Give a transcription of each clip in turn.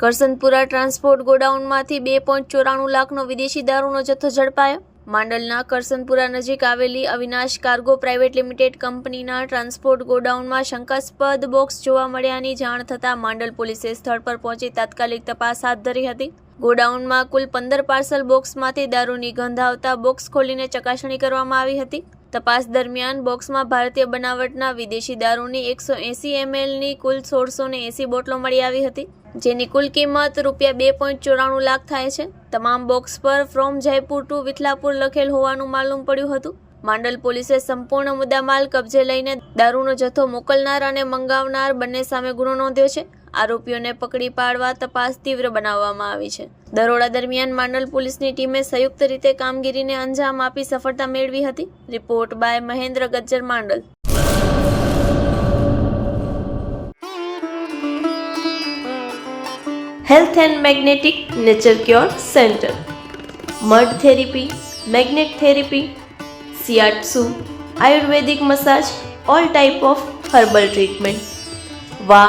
કરસનપુરા transport ગોડાઉનમાંથી બે point ચોરાણું લાખનો વિદેશી દારૂનો જથ્થો ઝડપાયો. માંડલના કરસનપુરા નજીક આવેલી અવિનાશ કાર્ગો પ્રાઇવેટ લિમિટેડ કંપનીના ટ્રાન્સપોર્ટ ગોડાઉનમાં શંકાસ્પદ બોક્સ જોવા મળ્યાની જાણ થતાં માંડલ પોલીસે સ્થળ પર પહોંચી તાત્કાલિક તપાસ હાથ ધરી હતી. ગોડાઉનમાં કુલ પંદર પાર્સલ બોક્સમાંથી દારૂની ગંધ આવતા બોક્સ ખોલીને ચકાસણી કરવામાં આવી હતી. તપાસ દરમિયાન બોક્સમાં ભારતીય બનાવટના વિદેશી દારૂની એકસો એંસી એમએલની કુલ સોળસો ને એંસી બોટલો મળી આવી હતી, જેની કુલ કિંમત રૂપિયા બે પોઈન્ટ ચોરાણું લાખ થાય છે. તમામ બોક્સ પર ફ્રોમ જયપુર ટુ વિઠલાપુર લખેલ હોવાનું માલુમ પડ્યું હતું. માંડલ પોલીસે સંપૂર્ણ મુદ્દામાલ કબજે લઈને દારૂનો જથ્થો મોકલનાર અને મંગાવનાર બંને સામે ગુનો નોંધ્યો છે. આરોપીઓને પકડી પાડવા તપાસ તીવ્ર બનાવવામાં આવી છે. દરોડા દરમિયાન માંડલ પોલીસની ટીમે સંયુક્ત રીતે કામગીરીને અંજામ આપી સફળતા મેળવી હતી. Report by Mahendra Gajjar, Mandal. Health and magnetic nature cure centre. Mud therapy, magnet therapy, shiatsu, ayurvedic massage, all type of herbal treatment. વા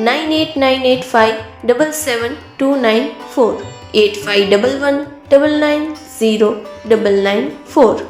nine eight nine eight five double seven two nine four eight five double one double nine zero double nine four